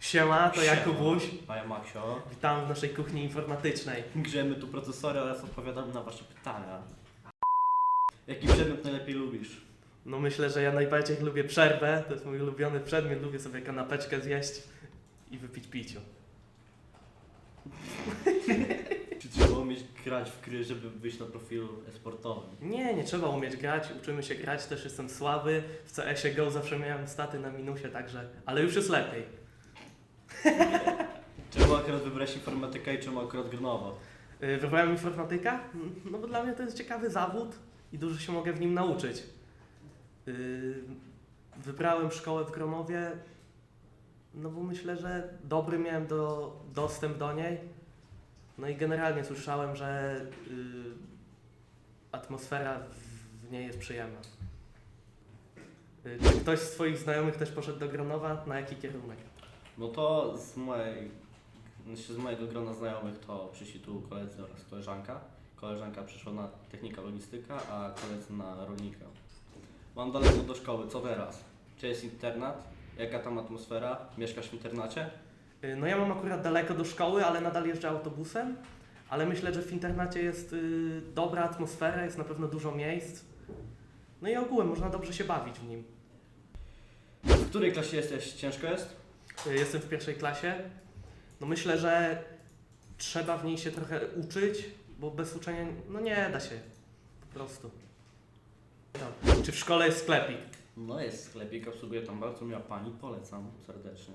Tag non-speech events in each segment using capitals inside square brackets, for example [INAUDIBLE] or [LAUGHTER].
Siema, to Jakubuś. A ja Maksio. Witam w naszej kuchni informatycznej. Grzejemy tu procesory oraz odpowiadamy na wasze pytania. Jaki przedmiot najlepiej lubisz? No myślę, że ja najbardziej lubię przerwę, to jest mój ulubiony przedmiot, lubię sobie kanapeczkę zjeść i wypić piciu. Czy trzeba umieć grać w gry, żeby wyjść na profilu e-sportowym? Nie, nie trzeba umieć grać, uczymy się grać, też jestem słaby. W CS-ie GO zawsze miałem staty na minusie, także, ale już jest lepiej. Czemu akurat wybrałeś informatykę i czemu akurat Grnowo? Yy, Wybrałem informatyka, no bo dla mnie to jest ciekawy zawód i dużo się mogę w nim nauczyć. Yy, Wybrałem szkołę w Gronowie, no bo myślę, że dobry miałem do, dostęp do niej. No i generalnie słyszałem, że yy, atmosfera w- w niej jest przyjemna. Yy, Czy ktoś z Twoich znajomych też poszedł do Gronowa? Na jaki kierunek? No to z mojej, znaczy z mojego grona znajomych to przyszli tu koledzy oraz koleżanka. Koleżanka przyszła na technika logistyka, a koledzy na rolnika. Mam daleko do szkoły, co teraz? Czy jest internat? Jaka tam atmosfera? Mieszkasz w internacie? Y, No ja mam akurat daleko do szkoły, ale nadal jeżdżę autobusem, ale myślę, że w internacie jest y, dobra atmosfera, jest na pewno dużo miejsc. No i ogółem można dobrze się bawić w nim. W której klasie jesteś? Ciężko jest? Y, Jestem w pierwszej klasie. No myślę, że trzeba w niej się trochę uczyć, bo bez uczenia no nie da się. Po prostu. Tam. Czy w szkole jest sklepik? No jest sklepik, obsługuje tam bardzo miła pani, polecam serdecznie.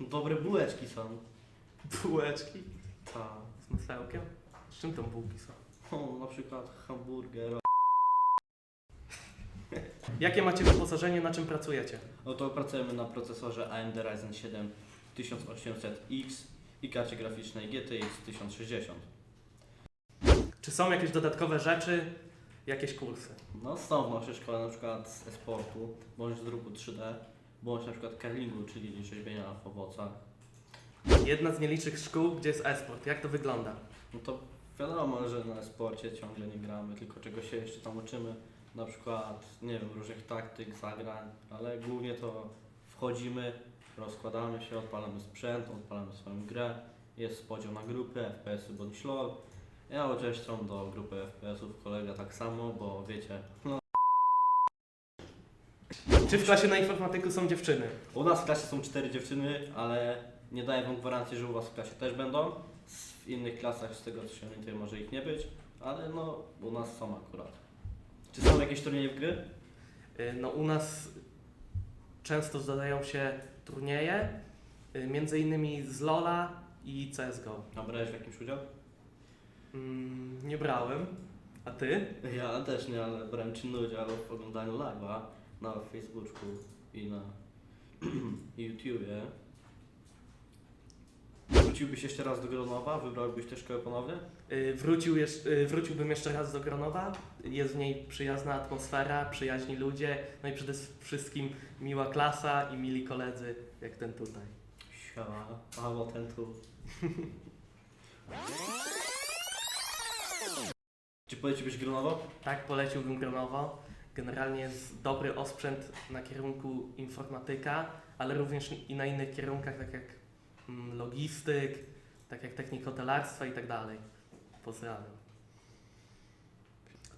Dobre bułeczki są. Bułeczki Ta. z masełkiem? Z czym tam bułki są? O, na przykład hamburger. Jakie macie wyposażenie, na czym pracujecie? No to pracujemy na procesorze AMD Ryzen 7 1800X i karcie graficznej GTX 1060. Czy są jakieś dodatkowe rzeczy, jakieś kursy? No są w naszej szkole na przykład z e-sportu, bądź z druku 3D, bądź na przykład curlingu, czyli rzeźbienia w owocach. Jedna z nielicznych szkół, gdzie jest e-sport. Jak to wygląda? No to wiadomo, że na sporcie ciągle nie gramy, tylko czego się jeszcze tam uczymy. Na przykład, nie wiem, różnych taktyk, zagrań, ale głównie to wchodzimy, rozkładamy się, odpalamy sprzęt, odpalamy swoją grę. Jest podział na grupy, FPS-y bądź LOL. Ja uczęszczam do grupy FPS-ów, kolega tak samo, bo wiecie, no, Czy w klasie na informatyku są dziewczyny? u nas w klasie są cztery dziewczyny, ale nie daję wam gwarancji, że u was w klasie też będą. W innych klasach, z tego co się orientuję, może ich nie być, ale no, u nas są akurat. Czy są jakieś turnieje w gry? Y, No u nas często zdarzają się turnieje, y, między innymi z LoL'a i CSGO. A brałeś w jakimś udział? Mm, nie brałem. A ty? [LAUGHS] Ja też nie, ale brałem czynny udział w oglądaniu live'a na Facebooku i na [CLEARS THROAT] YouTubie. Wróciłbyś jeszcze raz do Gronowa? Wybrałbyś tę szkołę ponownie? Y, Wrócił jeszcze, y, wróciłbym jeszcze raz do Gronowa. Jest w niej przyjazna atmosfera, przyjaźni ludzie, no i przede wszystkim miła klasa i mili koledzy, jak ten tutaj. Siema, albo ten tu. [LAUGHS] Czy poleciłbyś Gronowo? Tak, poleciłbym Gronowo. Generalnie jest dobry osprzęt na kierunku informatyka, ale również i na innych kierunkach, tak jak logistyk, tak jak technikotelarstwa i tak dalej. Pozdrawiam.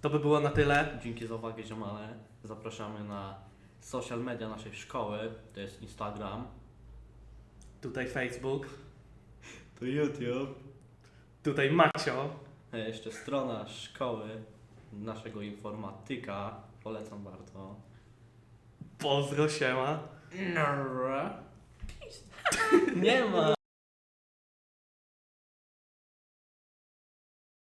To by było na tyle. Dzięki za uwagę ziomale. Zapraszamy na social media naszej szkoły. To jest Instagram. Tutaj Facebook, [LAUGHS] To YouTube. tutaj Macio. E, Jeszcze strona szkoły naszego informatyka. Polecam bardzo. Pozdro siema. [LAUGHS] Nie ma.